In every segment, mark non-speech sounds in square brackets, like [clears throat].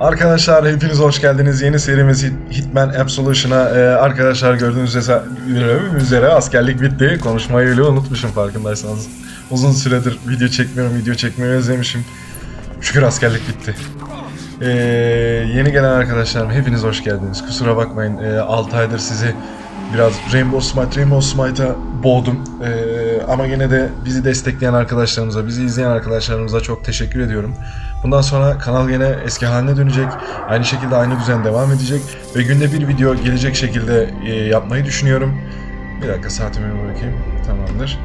Arkadaşlar hepiniz hoş geldiniz. Yeni serimiz Hit- Hitman Absolution'a e, arkadaşlar gördüğünüz üzere, askerlik bitti. Konuşmayı öyle unutmuşum farkındaysanız. Uzun süredir video çekmiyorum, video çekmeyi özlemişim. Şükür askerlik bitti. E, yeni gelen arkadaşlarım hepiniz hoş geldiniz. Kusura bakmayın e, 6 aydır sizi biraz Rainbow Smite, Rainbow Smite'a boğdum. E, ama yine de bizi destekleyen arkadaşlarımıza, bizi izleyen arkadaşlarımıza çok teşekkür ediyorum. Bundan sonra kanal yine eski haline dönecek. Aynı şekilde aynı düzen devam edecek. Ve günde bir video gelecek şekilde e, yapmayı düşünüyorum. Bir dakika saatime bir bakayım. Tamamdır.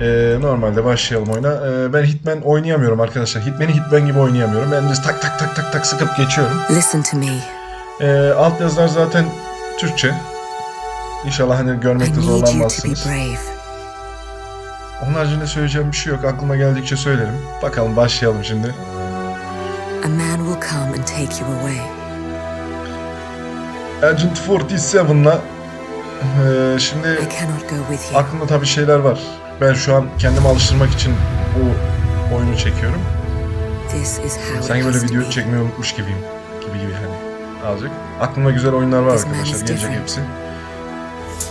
E, normalde başlayalım oyuna. E, ben Hitman oynayamıyorum arkadaşlar. Hitman'i Hitman gibi oynayamıyorum. Ben düz tak tak tak tak tak sıkıp geçiyorum. Listen to me. E, alt yazılar zaten Türkçe. İnşallah hani görmekte zorlanmazsınız. Onun haricinde söyleyeceğim bir şey yok. Aklıma geldikçe söylerim. Bakalım başlayalım şimdi. A man will come and take you away. Agent 47'la e, şimdi I cannot go with you. aklımda tabii şeyler var. Ben şu an kendimi alıştırmak için bu oyunu çekiyorum. This is how Sanki böyle video çekmeyi unutmuş gibiyim. Gibi gibi hani. Azıcık. Aklımda güzel oyunlar var arkadaşlar. Gelecek hepsi.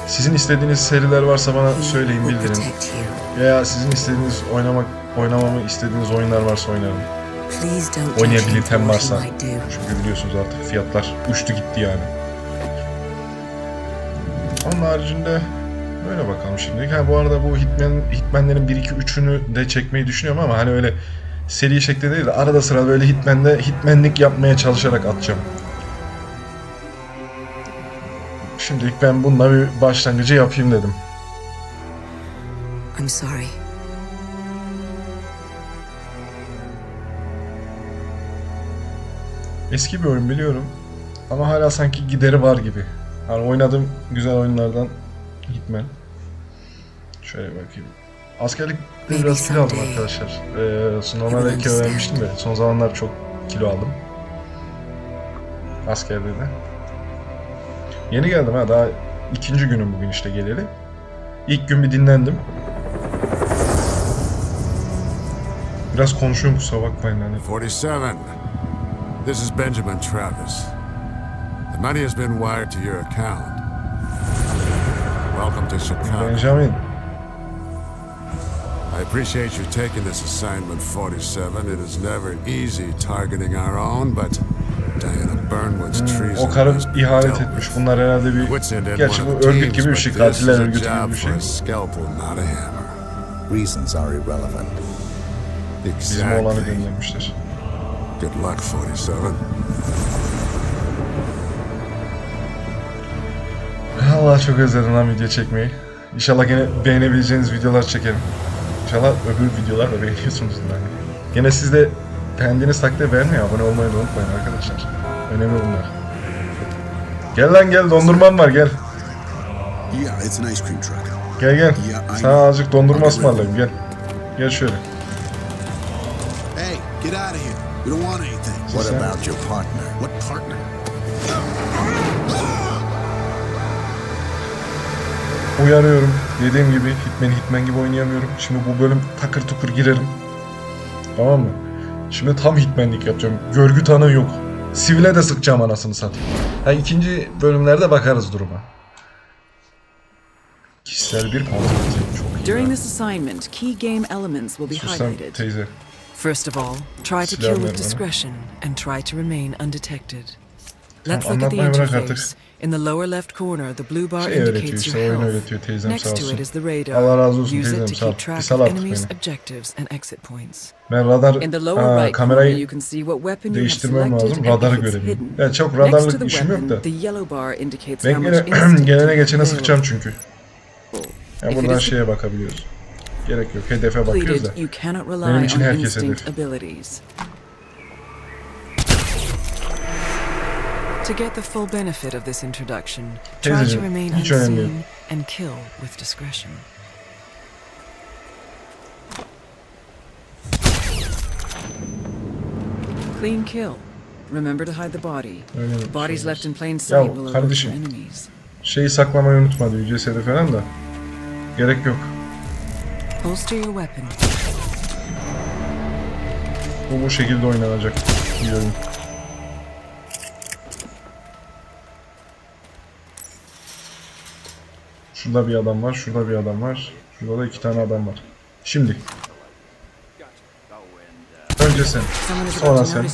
Sizin istediğiniz seriler varsa bana söyleyin bildirin. Veya sizin istediğiniz oynamak oynamamı istediğiniz oyunlar varsa oynarım. Oynayabilitem varsa. Çünkü biliyorsunuz artık fiyatlar uçtu gitti yani. Onun haricinde böyle bakalım şimdi. Ha bu arada bu Hitman Hitman'lerin 1 2 3'ünü de çekmeyi düşünüyorum ama hani öyle seri şeklinde değil de arada sıra böyle Hitman'de Hitman'lik yapmaya çalışarak atacağım. Şimdilik ben bununla bir başlangıcı yapayım dedim. I'm sorry. Eski bir oyun biliyorum. Ama hala sanki gideri var gibi. Hani oynadığım güzel oyunlardan Hitman. Şöyle bakayım. Askerlik biraz kilo aldım arkadaşlar. Ee, will kilo vermiştim de son zamanlar çok kilo aldım. Askerde de. Yeni geldim ha daha ikinci günüm bugün işte geleli. İlk gün bir dinlendim. Biraz konuşuyorum kusura bakmayın hani. 47. This is Benjamin Travis. The money has been wired to your account. Welcome to Chicago. Benjamin. I appreciate you taking this assignment, 47. It is never easy targeting our own, but O karı ihanet etmiş. Bunlar herhalde bir... Gerçi bu örgüt gibi bir şey. Katiller örgütü gibi bir şey. Bizim oğlanı Exactly. göndermişler. Good luck, 47. Allah çok özledim lan video çekmeyi. İnşallah gene beğenebileceğiniz videolar çekerim. İnşallah öbür videolar da beğeniyorsunuz yani. Gene siz de beğendiğiniz takdirde beğenmeyi, abone olmayı da unutmayın arkadaşlar. Önemli bunlar. Gel lan gel dondurmam var gel. Yeah, it's an ice cream truck. Gel gel. Sana azıcık dondurma ısmarlayayım gel. Gel şöyle. Hey, get out of here. We don't want anything. What about your partner? What partner? Uyarıyorum. Dediğim gibi Hitman Hitman gibi oynayamıyorum. Şimdi bu bölüm takır tukur girerim. Tamam mı? Şimdi tam Hitmanlik yapacağım. Görgü tanığı yok. Sivile de sıkacağım anasını satayım. Ha ikinci bölümlerde bakarız duruma. Kişisel bir kontrol. Çok iyi. During this assignment, key game elements will be highlighted. First of all, try to kill with discretion and try to remain undetected. Let's look at the interface. In the lower left corner, the blue bar Şey indicates your health. öğretiyor teyzem sağ Next to olsun. it is the radar. Allah razı olsun Use teyzem it to sağ ol. keep Bir track sal of artık enemies' beni. objectives and exit points. Ben radar In the lower aa, right corner, you can see what weapon you have değiştirmem selected lazım. and Radarı if it's görebilirim. hidden. Ya çok Next to radarlık the işim yok weapon, da. the yellow bar indicates Ben how gene much [clears throat] gelene geçene sıkacağım çünkü. Ya If it buradan şeye bakabiliyoruz. Gerek yok. Hedefe bakıyoruz da. Completed, you cannot Benim için on herkes instinct hedef. abilities. To get the full benefit of this introduction, try to remain hiç önemli yok. unseen and kill with discretion. Clean kill. Remember to hide the body. Bodies left in plain sight will alert your enemies. Şeyi saklamayı unutma diyor cesedi falan da. Gerek yok. Holster your weapon. Bu bu şekilde oynanacak bir Şurada bir adam var, şurada bir adam var. Şurada da iki tane adam var. Şimdi. Önce sen. Sonra sen.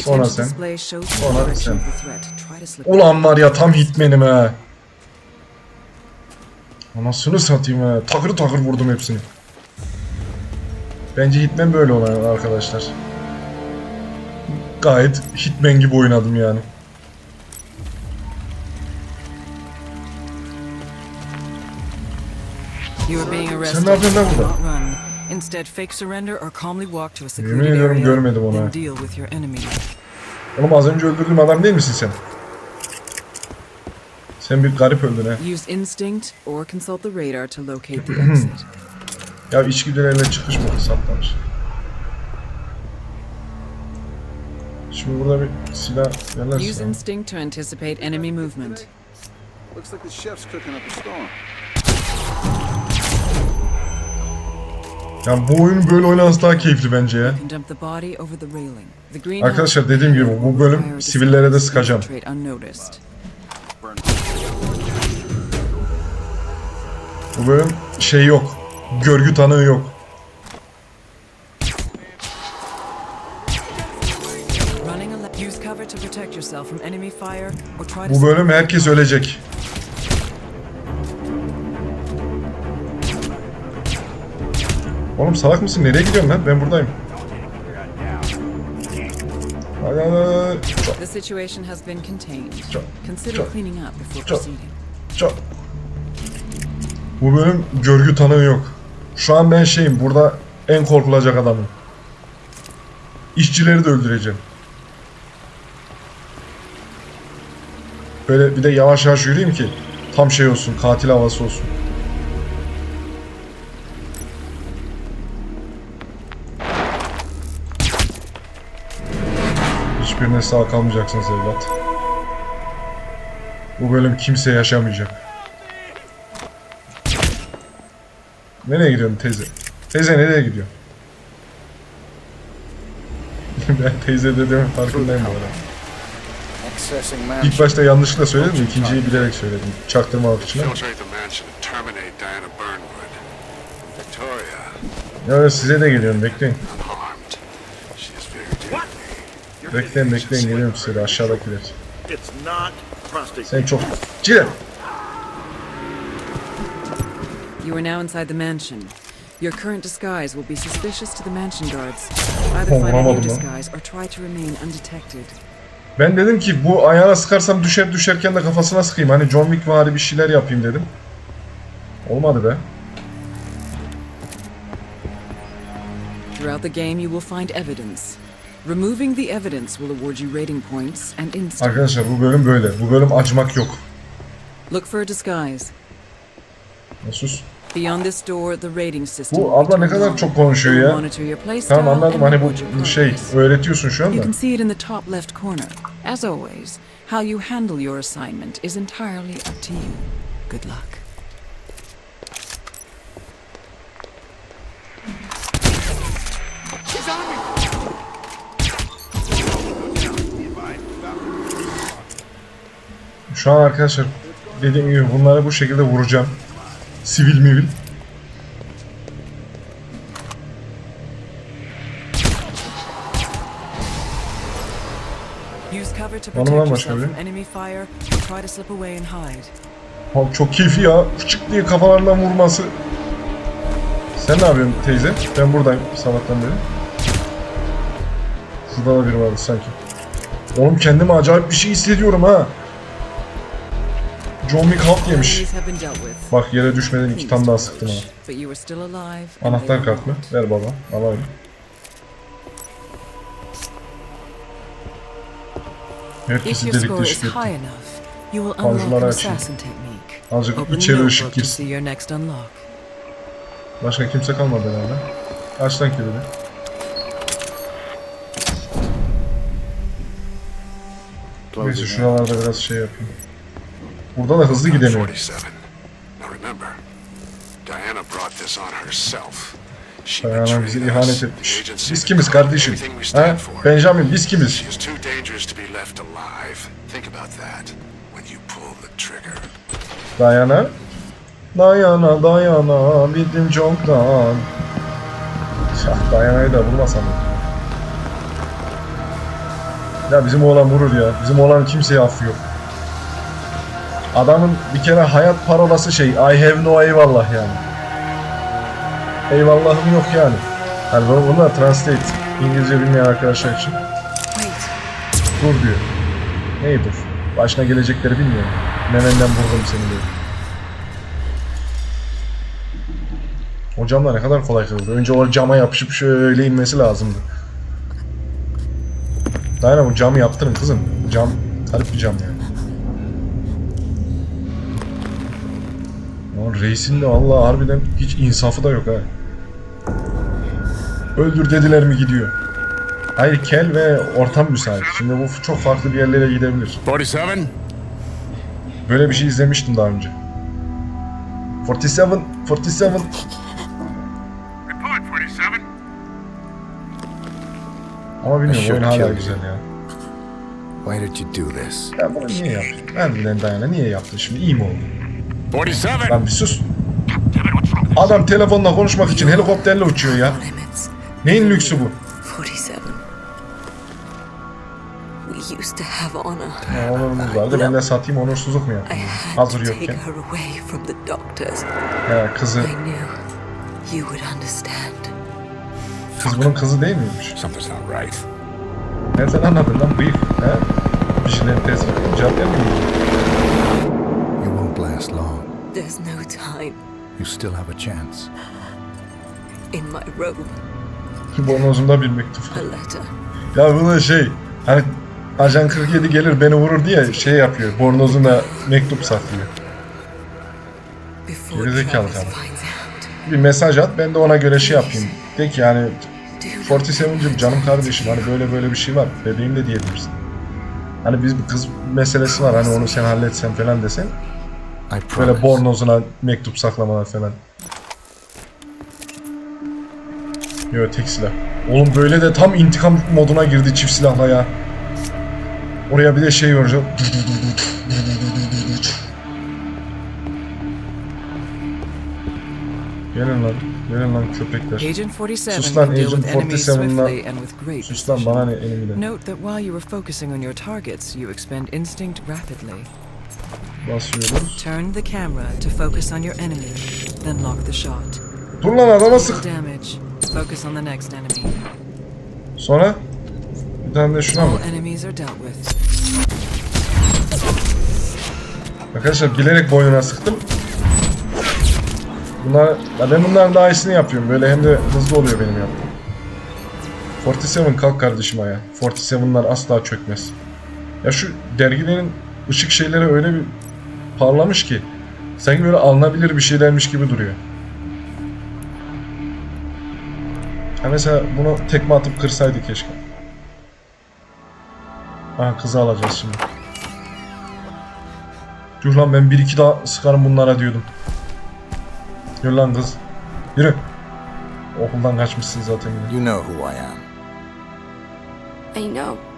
Sonra sen. Sonra sen. Ulan var ya tam hitmenim ha. Anasını satayım ha. Takır takır vurdum hepsini. Bence hitman böyle olan arkadaşlar. Gayet hitman gibi oynadım yani. Sen ne yapıyorsun lan Do burada? not run. Instead, fake surrender or calmly walk to a secluded Yemin ediyorum görmedim onu ha. deal with your enemy. Oğlum az önce öldürdüğüm adam değil misin sen? Sen bir garip öldün ha. Use instinct or consult the radar to locate the [clears throat] exit. Ya içgüdülerle çıkış mı saptamış. Şimdi burada bir silah Use yerlersin. instinct to anticipate enemy movement. Looks like the chef's cooking up a storm. Ya bu oyun böyle oynanması daha keyifli bence ya. Arkadaşlar dediğim gibi bu bölüm sivillere de sıkacağım. Bu bölüm şey yok. Görgü tanığı yok. Bu bölüm herkes ölecek. Oğlum salak mısın? Nereye gidiyorsun lan? Ben buradayım. Hadi hadi. Çok, The situation has been contained. Çok- Consider cleaning up before proceeding. çok. Bu bölüm görgü tanığı yok. Şu an ben şeyim burada en korkulacak adamım. İşçileri de öldüreceğim. Böyle bir de yavaş yavaş yürüyeyim ki tam şey olsun, katil havası olsun. Hiçbirine sağ kalmayacaksınız evlat. Bu bölüm kimse yaşamayacak. Nereye gidiyorsun teyze? Teyze nereye gidiyor? [laughs] ben teyze dediğimin farkındayım bu arada. İlk başta yanlışlıkla söyledim, ikinciyi bilerek söyledim. Çaktırmamak için. Ya size de geliyorum, bekleyin. unharmed. She is very deeply. Bekleyin, bekleyin, geliyorum size de aşağıdakiler. Sen çok... Cile! You are now inside the mansion. Your current disguise will be suspicious to the mansion guards. Either find a new disguise or try to remain undetected. Ben dedim ki bu ayağına sıkarsam düşer düşerken de kafasına sıkayım. Hani John Wick vari bir şeyler yapayım dedim. Olmadı be. Throughout the game, you will find evidence. Removing the evidence will award you rating points and instinct. Arkadaşlar bu bölüm böyle. Bu bölüm acımak yok. Look for a disguise. Sus. Beyond this door, the rating system. Bu abla ne kadar çok konuşuyor ya. Tamam anladım hani bu şey öğretiyorsun şu anda. You can see it in the top left corner. As always, how you handle your assignment is entirely up to you. Good luck. Şu an arkadaşlar dediğim gibi bunları bu şekilde vuracağım. Sivil mivil. Var mı lan başka biri? Abi çok keyifli ya. Fıçık diye kafalarından vurması. Sen ne yapıyorsun teyze? Ben buradayım sabahtan beri. Şurada da biri vardı sanki. Oğlum kendimi acayip bir şey hissediyorum ha. John Wick halt yemiş. Bak yere düşmeden iki tane daha sıktım they Anahtar kart mı? Ver baba. Alayım. Herkesi delik deşik unlock an açayım. Azıcık içeri ışık girsin. Başka kimse kalmadı herhalde. Aç lan kilidi. Neyse şuralarda biraz şey yapayım. Burada da hızlı gidemiyorum. 47. Now remember, Diana brought this on herself. She Dayanan bizi betrayed ihanet etmiş. Biz kimiz kardeşim? Ha? Benjamin biz kimiz? She is too dangerous to be left alive. Think about that when you pull the trigger. Dayana. Dayana dayana bittim çoktan. Şah dayanayı da bulmasam. Ya bizim oğlan vurur ya. Bizim oğlan kimseye affı yok. Adamın bir kere hayat parolası şey I have no eyvallah yani. Eyvallahım yok yani. Yani da translate İngilizce bilmeyen arkadaşlar için. Dur diyor. Neyi dur? Başına gelecekleri bilmiyorum. Memenden vurdum seni diyor. O camlar ne kadar kolay kırıldı. Önce o cama yapışıp şöyle inmesi lazımdı. Dayana bu camı yaptırın kızım. Cam, garip bir cam yani. Lan reisin de vallahi harbiden hiç insafı da yok ha. Öldür dediler mi gidiyor. Hayır kel ve ortam müsait. Şimdi bu çok farklı bir yerlere gidebilir. 47? Böyle bir şey izlemiştim daha önce. 47, 47. Report 47. Ama bilmiyorum oyun hala güzel ya. Why did you do this? Ya bunu niye yaptın? Harbiden Dayana niye yaptın şimdi? İyi mi oldu? 47? Lan bir sus. Adam telefonla konuşmak için helikopterle uçuyor ya. Limits. Neyin lüksü bu? 47. We used to have honor. Ya onurumuz vardı. Ben de satayım onursuzluk mu I yapayım? had Hazır to take yokken. her away from the doctors. Ya kızı, I knew you would understand. kız bunun kızı değil miymiş? Something's not right. Nereden anladın lan bıyık? He? Vigilante cevap vermiyor. You won't last long. There's no time You still have a chance. in my robe. Bornozumda bir mektup. A letter. Ya bu da şey hani Ajan 47 gelir beni vurur diye şey yapıyor. Bornozuna mektup saklıyor. Gerizekalı out. Bir mesaj at ben de ona göre şey yapayım. De ki yani Do not 47'cim canım kardeşim hani böyle böyle bir şey var. Bebeğim de diyebilirsin. Hani biz bir kız meselesi var hani onu sen halletsen falan desen. I promise. Böyle bornozuna mektup saklamalar falan. Yo tek silah. Oğlum böyle de tam intikam moduna girdi çift silahla ya. Oraya bir de şey göreceğim. Gelin lan. Gelin lan köpekler. Agent 47 Sus lan, Agent with enemies 47 'la- swiftly and with great Sus lan bana ne elimden. Note that while you were focusing on your targets, you expend instinct rapidly. Basıyoruz. Turn the camera to focus on your enemy, then lock the shot. Dur lan adama sık. Damage. Focus on the next enemy. Sonra bir tane de şuna mı? All enemies are dealt with. Arkadaşlar bilerek boynuna sıktım. Bunlar, ya ben bunların daha iyisini yapıyorum. Böyle hem de hızlı oluyor benim yaptığım. 47 kalk kardeşim ayağa. 47'lar asla çökmez. Ya şu dergilerin ışık şeyleri öyle bir parlamış ki sanki böyle alınabilir bir şeylermiş gibi duruyor. Ha mesela bunu tekme atıp kırsaydı keşke. Aha kızı alacağız şimdi. Yuh lan ben bir iki daha sıkarım bunlara diyordum. Yürü lan kız. Yürü. Okuldan kaçmışsın zaten yine. You know who I am. I know.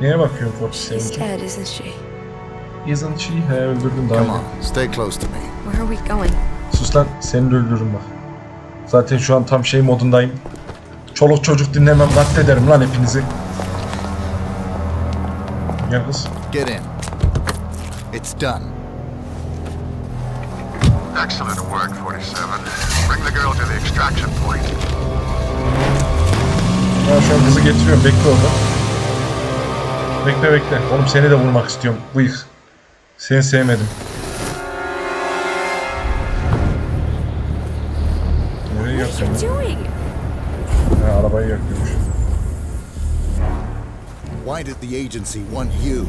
Neye bakıyorsun She's 47? dead, isn't she? Isn't she? He öldürdüm daha Come on, stay close to me. Where are we going? Sus lan seni de öldürürüm bak. Zaten şu an tam şey modundayım. Çoluk çocuk dinlemem katlederim lan hepinizi. Gel kız. Get in. It's done. Excellent work, 47. Bring the girl to the extraction point. Ben şu an kızı getiriyorum bekle orada. Bekle bekle. Oğlum seni de vurmak istiyorum. Bıyık. Seni sevmedim. You yakıyorsun? Ha, arabayı yakıyormuş. Why did the agency want you?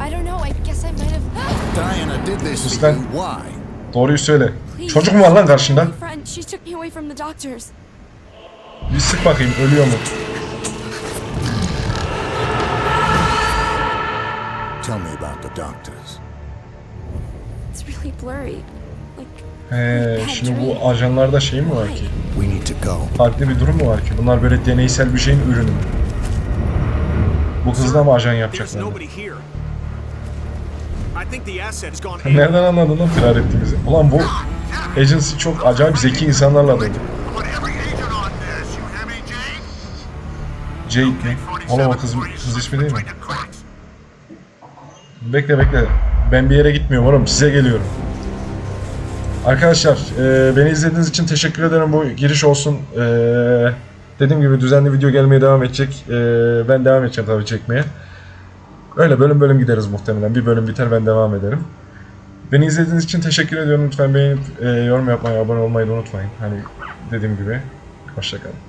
I don't know. I guess I might have. Diana did this to you. Why? Doğruyu söyle. Çocuk mu var lan karşında? My friend, she took me away from the doctors. Bir sık bakayım ölüyor mu? Doctors. It's really blurry. Like. He, şimdi bu ajanlarda şey mi var ki? We need to go. Farklı bir durum mu var ki? Bunlar böyle deneysel bir şeyin ürünü? Bu kızla mı ajan yapacaklar? Nereden anladın lan firar ettiğimizi? Ulan bu agency çok acayip zeki insanlarla dolu. Jade mi? Oğlum o kız, kız ismi değil mi? Bekle bekle. Ben bir yere gitmiyorum oğlum. Size geliyorum. Arkadaşlar e, beni izlediğiniz için teşekkür ederim. Bu giriş olsun. E, dediğim gibi düzenli video gelmeye devam edecek. E, ben devam edeceğim tabii çekmeye. Öyle bölüm bölüm gideriz muhtemelen. Bir bölüm biter ben devam ederim. Beni izlediğiniz için teşekkür ediyorum. Lütfen beğenip e, yorum yapmayı, abone olmayı da unutmayın. Hani dediğim gibi. Hoşçakalın.